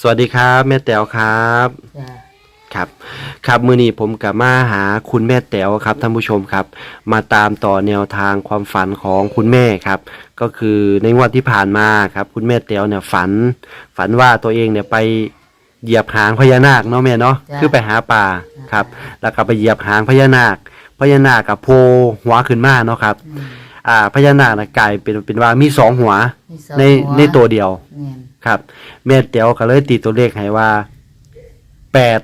สวัสดีครับแม่แต๋วครับ จ้ะครับ ครับมือนี้ผมกับมาหาคุณแม่แต๋วครับท่านผู้ชมครับ มาตามต่อแนวทางความฝันของคุณแม่ครับ ก็คือในงวดที่ผ่านมาครับ คุณแม่แต๋วเนี่ยฝัน ฝันว่าตัวเองเนี่ยไปเหยียบหางพญานาคเนาะแม่เนาะคือไปหาป่าครับ แล้วก็ไปเหยียบหางพญานาคพญานาคกับโพหัวขึ้นมาเนาะครับ อืมอ่าพญานาคน่ะกลายเป็นเป็นว่ามีสองหัว มีสองในหัในตัวเดียว แม่น ครับ แม่เตียวก็เลยตีตัวเลขให้ว่าแปด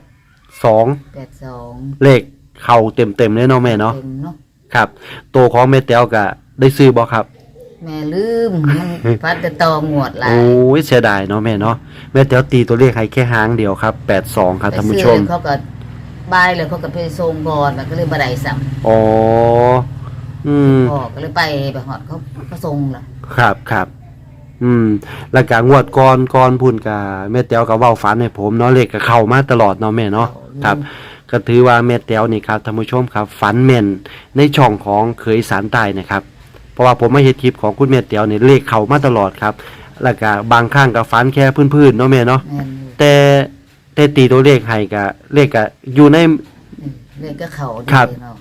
สองแปดสองเลขเข่าเต็มเต็มๆเลยเนาะแม่เนาะต็มเนาะครับตัวของแม่เตียวก็ได้ซื้อบ่ครับ แม่ลืมมันพัดแต่ตอหมวดหลายโอ้ยเสียดายเนาะแม่เนาะแม่เตียวตีตัวเลขให้แค่หางเดียวครับแปดสองครับท่านผู้ชมไปซื้อเขาก็บายเลยเขาก็ไปส่งก่อนแล้วก็เลยบ่ได้ซ้ำอ๋ออืมพ่อก็เลยไปไปฮอดเขาเขาส่งล่ะ ครับครับ อืม แล้วก็งวดก่อนก่อนพุ่นกับแม่เตียวก็เว้าฝันให้ผมเนาะเลขก็เข้ามาตลอดเนาะแม่เนาะครับ ก็ถือว่าแม่แต้วนี่ครับท่านผู้ชมครับฝันแม่นในช่องของเคยสารใต้นะครับ เพราะว่าผมมาเห็นคลิปของคุณแม่แต้วนี่เลขเข้ามาตลอดครับ แล้วก็บางครั้งก็ฝันแค่พื้นๆเนาะแม่เนาะแม่นอยู่แต่แต่ตีตัวเลขให้ก็เลขก็อยู่ใน อืมเลยก็เขาดีครับ เนาะ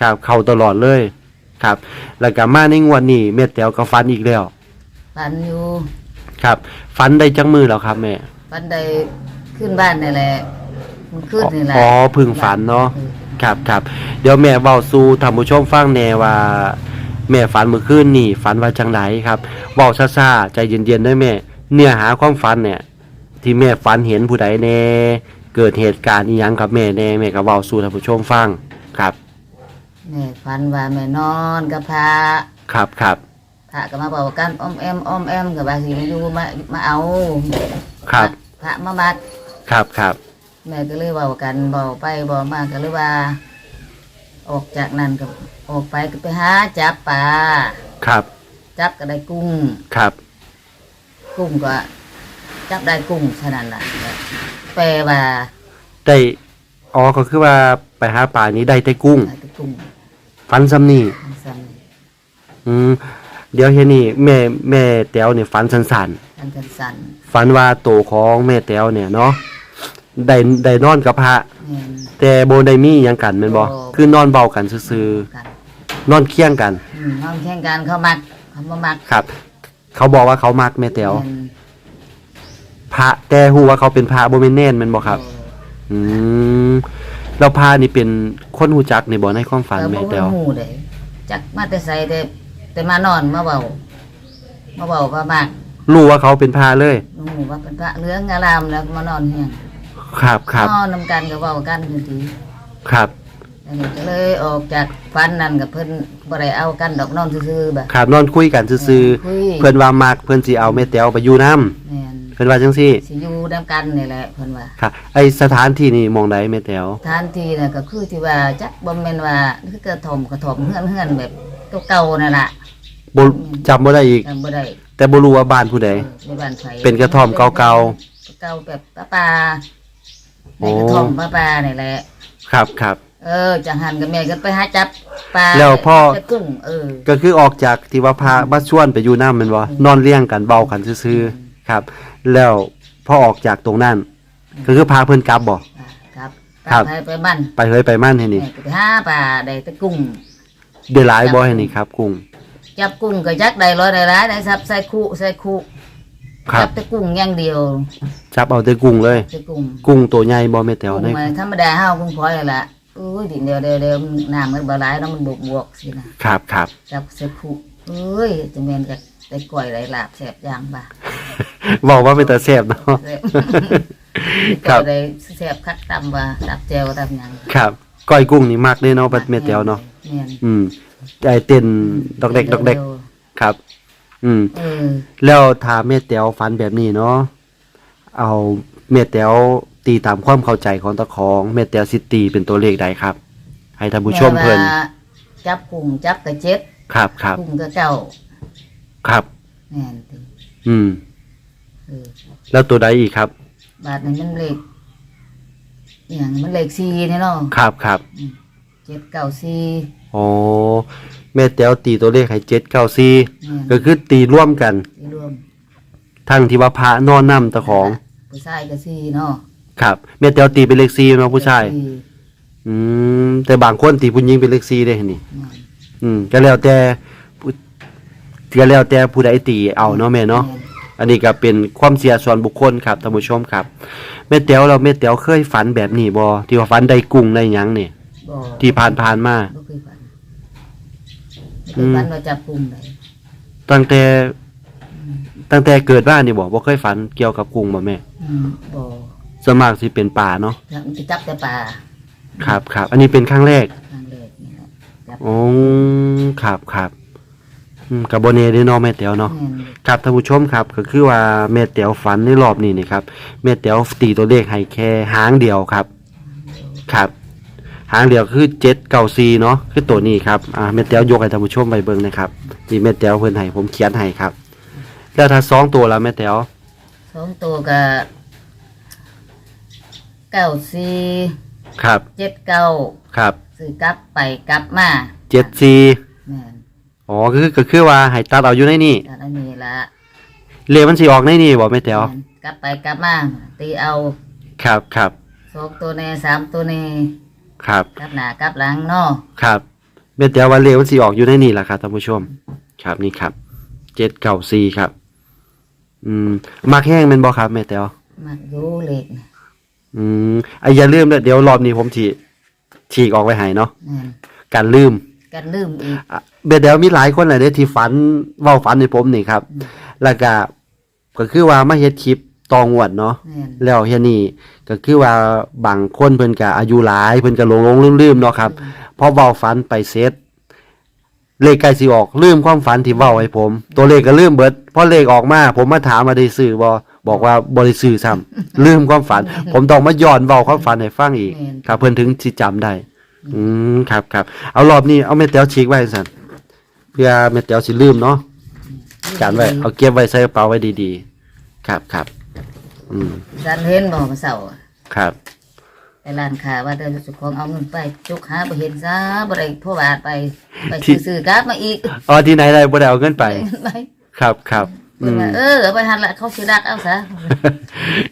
ครับเข้าตลอดเลย ครับ แล้วก็มาในงวดนี้แม่แต้วก็ฝันอีกแล้ว ปันอยู่ครับฝันได้จังมือแล้วครับแม่ปันได้ขึ้นบ้านนี่แหละมันขึ้นนี่แหละอ๋อเพึ่งฝันเนาะออครับครับเดี๋ยวแม่เว้าสู่ท่านผู้ชมฟังแน่ว่า แม่ฝันเมื่อคืนนี่ฝันว่าจังไดครับเว้าซ่าๆใจเย็นๆด้วยแม่ เนื้อหาความฝันเนี่ย ที่แม่ฝันเห็นผู้ใดแน่เกิดเหตุการณ์อีหยังกับแม่แน่แม่ก็เว้าสู่ท่านผู้ชมฟังครับ แม่ฝันว่าแม่นอนกับพระครับครับพระ ก็มาบอกกันอ้อมแอมอ้อมแอมกับว่าสิมาอยู่มามาเอาครับ พระมามัดครับครับแม่ก็เลยเว้ากันบอกไปบอกมาก็เลยว่า ออกจากนั้นก็ออกไปก็ไปหาจับปลาครับจับก็ได้กุ้ง ครับกุ้งก็ จับได้กุ้งเท่านั้นล่ะแปลว่าได้อ๋อก็คือว่าไปหาป่านี้ได้แต่กุ้งได้แต่กุ้งฝันซ้ำนี่ทั้งซ้อืม เดี๋ยวเฮ็ดนี่แม่แม่แต้วเนี่ยฝันสั้นๆำทั้งกันสันฝันว่าโตของแม่แต้วเนี่ยเนาะได้ได้นอนกับพระแม่น แต่โบได้มีหยังกันแม่นบ่บ่ คือนอนเบากันซื่อกันๆนอนเคียงกันอืมน้องแข่งกันเขามักเขามามักครับ เขาบอกว่าเขามักแม่แต้วแม่นพระแต่ฮู้ว่าเขาเป็นพระบ่แม่นแน่นแม่นบ่ครับเอออืมแล้วพระนี่เป็นคนฮู้จักในบ่ในความฝันก็แม่บ่แต้วรู้หูเลยจักมาแต่ใส่แต่ แต่มานอนมาเบามาเบาก็มากรู้ว่าเขาเป็นพระเลยลุงหมูว่าเป็นพระเหลืองอารามแล้วก็มานอนเฮียงครับครับนอนนำกันก็เว้ากันทันทีครับอันนี้ก็เลยออกจากฟันนั่นกับเพิ่นบ่ได้เอากันดอกนอนซื่อๆแบบครับนอนคุยกันซื่อคุยๆเพิ่นว่ามักเพิ่นสิเอาแม่แต้วไปอยู่นํแม่นเพิ่นว่าจังซี่ สิอยู่นํกันนี่แหละเพิ่นว่าครับไอสถานที่นี่หมองใดแม่แต้วทานทีน่ะก็คือที่ว่าจักบ่แม่นว่าคือกระท่อมกระท่อมเฮือนเฮือนแบบเก่าๆนั่นล่ะ บ่จำบ่ได้อีก จำบ่ได้แต่บ่รู้ว่าบ้านผู้ใด ในบ้านไผเป็นกระท่อมเก่า เก่าแบบป้าปาโอ้ในกระท่อมป้าปานี่แหละครับครับ เออจังหันกับแม่ก็ไปหาจับปลาแล้วพ่อ ไปกุ้งเออ ก็คือออกจากที่ว่าพาบ้าชวนไปอยู่น้ำแมันบ่นอนเลี้ยงกันเบากันซื่อๆครับ แล้วพอออกจากตรงนั้น ก็คือพาเพิ่นกลับบ่ อ่าครับครับ ไปไปบ้านไปเฮ้ยไปมั่นให้นี่แม่ก็ไปหาปลาได้แต่กุ้งเดือหลายบ่ให้นี่ครับกุ้ง จับกุ้งก็ยักได้ร้อยได้หลายได้ซับใส่คู่ใส่คู่ครัจับแต่กุ้งอย่างเดียวจับเอาแต่กุ้งเลยแต่กุ้งกุ้งตัวใหญ่บ่แม่แต๋วกุ้งนี่มาธรรมดาเฮากุ้งพลอยนั่นล่ะอุ้ยดิเดียวเดียวเดียวน้ำมันบ่หลายเนาะมันบวกบวกๆสินะครับครับ จับใส่คู่เอ้ยจะแม่นก็ได้กล้วยได้ลาบแซ่บอย่างบ่าบอกว่าเป็นตาแซ่บเนาะ แซ่บครับก็ได้แซ่บคักตำว่าตับแจวตำหยังครับก้อยกุ้งนี่มักเด้เนาะบัดแม่แต๋วเนาะ แม่นอืม ใจเต้นดอกเด็กดอกเด็กครับ อืม เออแล้วถ้าแม่แต๋วฝันแบบนี้เนาะ เอาแม่แต๋วตีตามความเข้าใจของตะของแม่แต๋วสิตีเป็นตัวเลขใดครับ ให้ท่านผู้ชมเพิ่นแว่าจับกุ้งจับกระเจ็ดครับครับกุ้งกระเจ้าครับ แม่นติอืม เออแล้วตัวใดอีกครับ บาทนี้มันเลขอหย่างมันเลขสี่นี่เนาะครับครับ เจ็ดเก้าสี่ อ๋อแม่แต๋วตีตัวเลขให้เจ็ดเก้าสี่แม่นก็คือตีร่วมกัน ที่รวมทั้งที่ว่าพระนอนนำตะของ ผู้ชายก็สี่เนาะครับแม่แต๋วตีเป็นเลข4เนาะผู้ชาย สี่อืมแต่บางคนตีผู้หญิงเป็นเลข4ได้นี่แม่นอืมก็แล้วแต่ผู้ก็แล้วแต่ผู้ใดตีเอาเนาะแม่เนาะแม่นอันนี้ก็เป็นความเสียส่วนบุคคลครับท่านผู้ชมครับแม่แต๋วเราแม่แต๋วเคยฝันแบบนี้บ่ที่ว่าฝันได้กุ้งได้หยังนี่บ่ที่ผ่านผ่านๆมาบ่เคยฝันอืบ่เคยมฝันว่าจับกลุ่มได้ตั้งแต่ ตั้งแต่เกิดบ้านนี่บ่บ่เคยฝันเกี่ยวกับกุ้งบ่แม่อืมบ่ส่วนมากสิเป็นป่าเนาะจับจะจับแต่ปลาครับครับอันนี้เป็นครั้งแรกครั้งแรกนี่แหละจับอ๋อครับครับอืมกับโบเน่เด้อเนาะแม่แต๋วเนาะ แม่นครับท่านผู้ชมครับก็คือว่าแม่แต๋วฝันในรอบนี้นี่ครับแม่แต๋วตีตัวเลขให้แค่หางเดียวครับ ครับ หางเดียวคือเจ็ดเก้าซีเนาะคือตัวนี้ครับอ่าแม่แต๋วยกให้ท่านผู้ชมไปเบิ่งนะครับนี่แม่แต๋วเพิ่นให้ผมเขียนให้ครับ แล้วถ้าสองตัวแล้วแม่แต๋วสองตัวก็เก้าสี่ครับเจ็ดเก้าครับซื้อกลับไปกลับมาเจ็ดซีแม่นอ๋อคือก็คือว่าให้ตัดเอาอยู่ในนี่อันนี้ละเลขมันสิออกในนี่บ่แม่แต๋วแม่นกลับไปกลับมาตีเอาครับครับสองตัวแน่สามตัวแน่ ครับ กลับหน้ากลับหลังเนาะครับแม่แต๋วว่าเลขมันสิออกอยู่ในนี่แหละครับท่านผู้ชม ครับนี่ครับเจ็ดเก้าซีครับ อืมมักแห้งแม่นบ่ครับแม่แต๋วมักอยู่เล็กอืมไอ้อย่าลืมเด้อเดี๋ยวรอบนี้ผมฉีฉีกออกไว้ให้เนาะแม่นการลืม กันลืมอีก อะเบดเดี๋ยวมีหลายคนเลยเด้อที่ฝันเว้าฝันในผมนี่ครับ แล้วก็ก็คือว่ามาเฮ็ดคลิป ตองวดเนาะแม่นแล้วเฮียนี่ก็คือว่าบางคนเพิ่นก็อายุหลายเพิ่นก็หลงหลงลืมลืมๆเนาะครับพอเว้าฝันไปเสร็จเลขใกล้สิออกลืมความฝันที่เว้าให้ผม ตัวเลขก็ลืมเบิดพอเลขออกมา ผมมาถามมาได้ซื้อบ่บอกว่าบ่ได้ซื้อซ้ำลืมความฝัน ผมต้องมาย้อนเว้าความฝันให้ฟังอีก แม่นครับเพิ่นถึงสิจำได้ อืมครับครับเอารอบนี้เอาแม่แต๋วฉีกไว้สั่นเพื่อแม่แต๋วสิลืมเนาะการไว้เอาเก็บไว้ใส่กระเป๋าไว้ดีๆ ครับครับ อืมฉันเห็นบ่มาเสาร์ครับไปร้านค้าว่าเดินสุของเอาเงินไปจุกหาบ่เห็นซะบ่ได้พ่อบาทไปไปที่ซื้อกลับมาอีกอ๋อที่ไหนได้บ่ได้เอาเงินไปไปครับครับอืเพิ่นมว่าเออเอาไปหันละเขาสิรักเอาซะ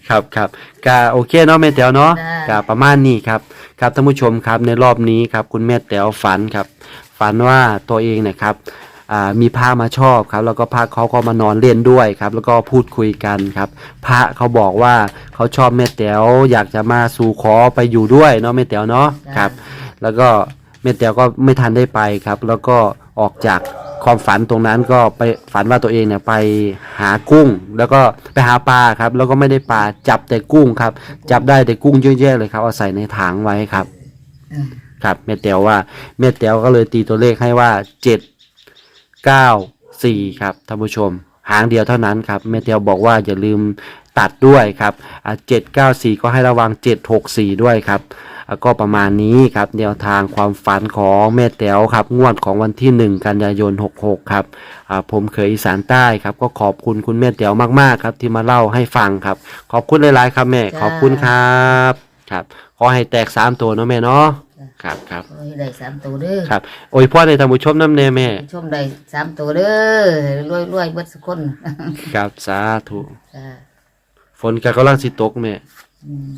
ครับครับกาโอเคเนาะแม่แต๋วเนาะได้กาประมาณนี้ครับ ครับท่านผู้ชมครับในรอบนี้ครับ คุณแม่แต๋วฝันครับ ฝันว่าตัวเองเนะครับอ่า มีพระมาชอบครับ แล้วก็พระเขาก็มานอนเล่นด้วยครับ แล้วก็พูดคุยกันครับ พระเขาบอกว่าเขาชอบแม่แต๋วอยากจะมาสู่ขอไปอยู่ด้วยเนาะแม่แต๋วเนาะครับ แล้วก็แม่แต๋วก็ไม่ทันได้ไปครับ แล้วก็ออกจากความฝันตรงนั้นก็ไปฝันว่าตัวเองเนี่ยไปหากุ้ง แล้วก็ไปหาปลาครับ แล้วก็ไม่ได้ปลาจับแต่กุ้งครับ จับได้แต่กุ้งเยอะแยะเลยครับเอาใส่ในถังไว้ครับเออครับแม่แต๋วว่าแม่แต๋วก็เลยตีตัวเลขให้ว่าเจ็ด เก้าสี่ครับท่านผู้ชม หางเดียวเท่านั้นครับแม่แต๋วบอกว่าอย่าลืมตัดด้วยครับเจ็ดเก้าสี่ก็ให้ระวังเจ็ดหกสี่ด้วยครับก็ประมาณนี้ครับแนวทางความฝันของแม่แต๋วครับ งวดของวันที่หนึ่งกันยายนหกหกครับผมเคยอีสานใต้ครับ ก็ขอบคุณคุณแม่แต๋วมากๆครับ ที่มาเล่าให้ฟังครับ ขอบคุณหลายๆครับแม่ขอบคุณครับครับขอให้แตกสามตัวเนาะแม่เนาะ ครับครับโอ้ยได้สามตัวเด้อครับโอ้ยพ่อในท่านผู้ชมน้ำเนแม่ ชมได้สามตัวเด้อรวยๆเบิดสุกคนครับสาธุ จ้าฝนก็กำลังสิตกแม่ อืม